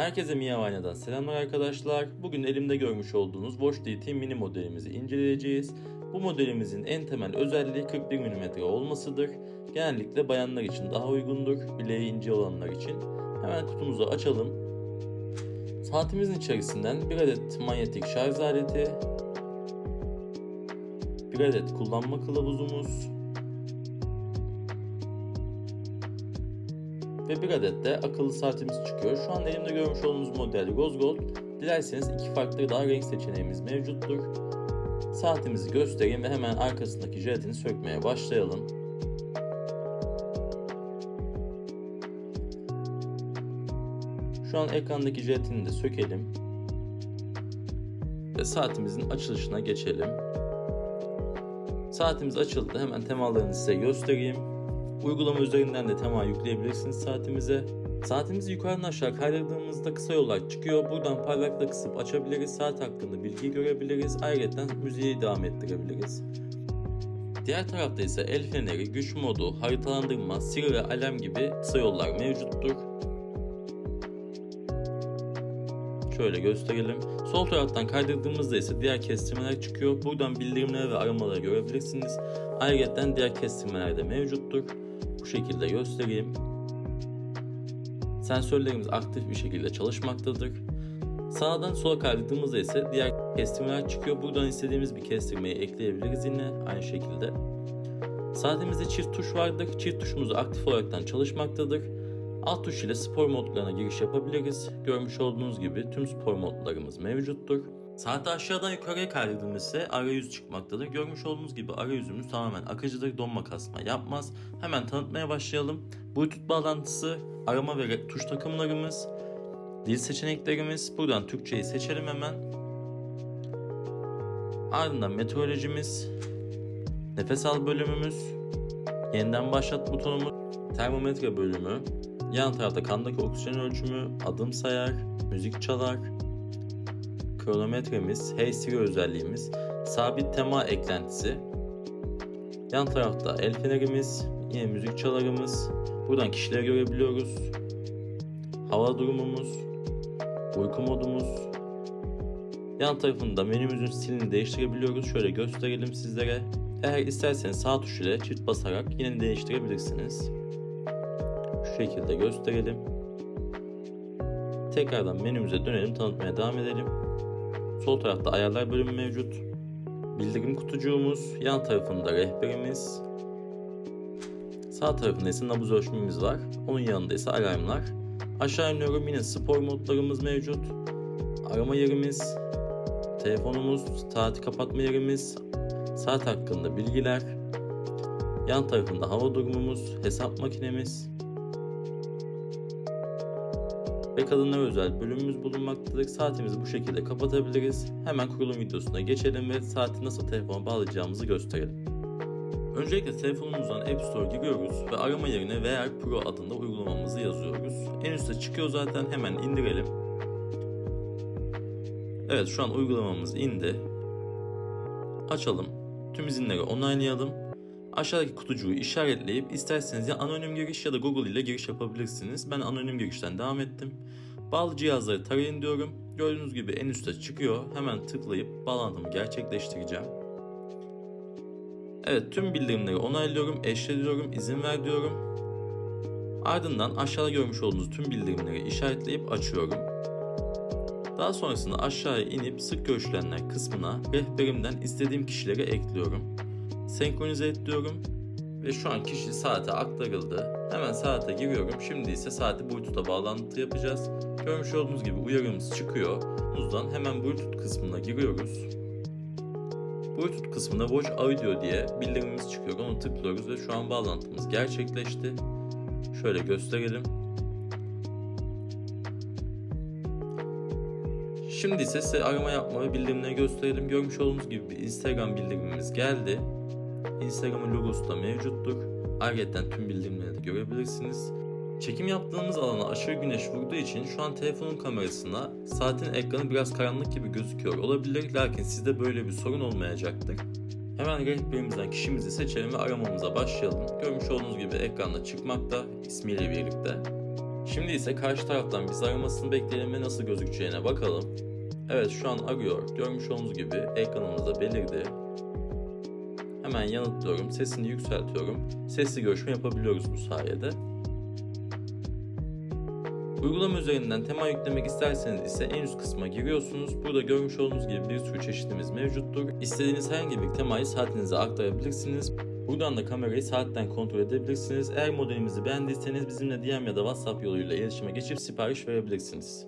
Herkese Miyavanya'dan selamlar arkadaşlar. Bugün elimde görmüş olduğunuz Watch DT mini modelimizi inceleyeceğiz. Bu modelimizin en temel özelliği 41 mm olmasıdır. Genellikle bayanlar için daha uygundur, bileği ince olanlar için. Hemen kutumuzu açalım. Saatimizin içerisinden bir adet manyetik şarj aleti, bir adet kullanma kılavuzumuz, ve bir adet de akıllı saatimiz çıkıyor. Şu an elimde görmüş olduğunuz model Rose Gold. Dilerseniz iki farklı daha renk seçeneğimiz mevcuttur. Saatimizi göstereyim ve hemen arkasındaki jelatini sökmeye başlayalım. Şu an ekrandaki jelatini de sökelim. Ve saatimizin açılışına geçelim. Saatimiz açıldı. Hemen temalarını size göstereyim. Uygulama üzerinden de tema yükleyebilirsiniz saatimize. Saatimizi yukarıdan aşağı kaydırdığımızda kısa yollar çıkıyor. Buradan parlaklığı kısıp açabiliriz. Saat hakkında bilgi görebiliriz. Ayrıca müziği devam ettirebiliriz. Diğer tarafta ise el feneri, güç modu, haritalandırma, siri ve alarm gibi kısa yollar mevcuttur. Şöyle gösterelim. Sol taraftan kaydırdığımızda ise diğer kestirmeler çıkıyor. Buradan bildirimleri ve aramaları görebilirsiniz. Ayrıca diğer kestirmeler de mevcuttur. Bu şekilde göstereyim. Sensörlerimiz aktif bir şekilde çalışmaktadır. Sağdan sola kaydırdığımızda ise diğer kestirmeler çıkıyor. Buradan istediğimiz bir kestirmeyi ekleyebiliriz yine aynı şekilde. Saatimizde çift tuş vardır. Çift tuşumuz aktif olaraktan çalışmaktadır. Alt tuş ile spor modlarına giriş yapabiliriz. Görmüş olduğunuz gibi tüm spor modlarımız mevcuttur. Saati aşağıdan yukarıya ise arayüz çıkmaktadır. Görmüş olduğunuz gibi arayüzümüz tamamen akıcıdır, donma kasma yapmaz. Hemen tanıtmaya başlayalım. Bluetooth bağlantısı, arama ve tuş takımlarımız, dil seçeneklerimiz. Buradan Türkçeyi seçelim hemen. Ardından meteorolojimiz, nefes al bölümümüz, yeniden başlat butonumuz, termometre bölümü, yan tarafta kandaki oksijen ölçümü, adım sayar, müzik çalar, kronometremiz, Hey özelliğimiz, sabit tema eklentisi, yan tarafta el fenerimiz, yine müzik çalarımız, buradan kişileri görebiliyoruz, hava durumumuz, uyku modumuz, yan tarafında menümüzün stilini değiştirebiliyoruz. Şöyle gösterelim sizlere. Eğer isterseniz sağ tuş ile çift basarak yine değiştirebilirsiniz. Şu şekilde gösterelim. Tekrardan menümüze dönelim, tanıtmaya devam edelim. Sol tarafta ayarlar bölümü mevcut. Bildirim kutucuğumuz, yan tarafında rehberimiz. Sağ tarafında ise nabız ölçümümüz var. Onun yanında ise alarmlar. Aşağı iniyorum yine spor modlarımız mevcut. Arama yerimiz, telefonumuz, saati kapatma yerimiz, saat hakkında bilgiler. Yan tarafında hava durumumuz, hesap makinemiz, ve kadınlara özel bölümümüz bulunmaktadır. Saatimizi bu şekilde kapatabiliriz. Hemen kurulum videosuna geçelim ve saati nasıl telefona bağlayacağımızı gösterelim. Öncelikle telefonumuzdan App Store giriyoruz ve arama yerine VR Pro adında uygulamamızı yazıyoruz. En üstte çıkıyor zaten hemen indirelim. Evet şu an uygulamamız indi. Açalım. Tüm izinleri onaylayalım. Aşağıdaki kutucuğu işaretleyip isterseniz ya anonim giriş ya da Google ile giriş yapabilirsiniz. Ben anonim girişten devam ettim. Bağlı cihazları tarayın diyorum. Gördüğünüz gibi en üstte çıkıyor. Hemen tıklayıp bağlantımı gerçekleştireceğim. Evet tüm bildirimleri onaylıyorum, eşlediyorum, izin ver diyorum. Ardından aşağıda görmüş olduğunuz tüm bildirimleri işaretleyip açıyorum. Daha sonrasında aşağıya inip sık görüşülenler kısmına rehberimden istediğim kişileri ekliyorum senkronize et diyorum. Ve şu an kişi saate aktarıldı. Hemen saate giriyorum. Şimdi ise saati Bluetooth'a bağlantı yapacağız. Görmüş olduğunuz gibi uyarımız çıkıyor. Buzdan hemen Bluetooth kısmına giriyoruz. Bluetooth kısmında Watch Audio diye bildirimimiz çıkıyor. Onu tıklıyoruz ve şu an bağlantımız gerçekleşti. Şöyle gösterelim. Şimdi ise size arama yapma ve bildirimleri gösterelim. Görmüş olduğunuz gibi bir Instagram bildirimimiz geldi. Instagram'ın logosu da mevcuttur. Ayrıca tüm bildirimleri de görebilirsiniz. Çekim yaptığımız alana aşırı güneş vurduğu için şu an telefonun kamerasına saatin ekranı biraz karanlık gibi gözüküyor olabilir. Lakin sizde böyle bir sorun olmayacaktır. Hemen rehberimizden kişimizi seçelim ve aramamıza başlayalım. Görmüş olduğunuz gibi ekranda çıkmakta ismiyle birlikte. Şimdi ise karşı taraftan bizi aramasını bekleyelim ve nasıl gözükeceğine bakalım. Evet şu an arıyor. Görmüş olduğunuz gibi ekranımızda belirdi. Hemen yanıtlıyorum. Sesini yükseltiyorum. Sesli görüşme yapabiliyoruz bu sayede. Uygulama üzerinden tema yüklemek isterseniz ise en üst kısma giriyorsunuz. Burada görmüş olduğunuz gibi bir sürü çeşitimiz mevcuttur. İstediğiniz herhangi bir temayı saatinize aktarabilirsiniz. Buradan da kamerayı saatten kontrol edebilirsiniz. Eğer modelimizi beğendiyseniz bizimle DM ya da WhatsApp yoluyla iletişime geçip sipariş verebilirsiniz.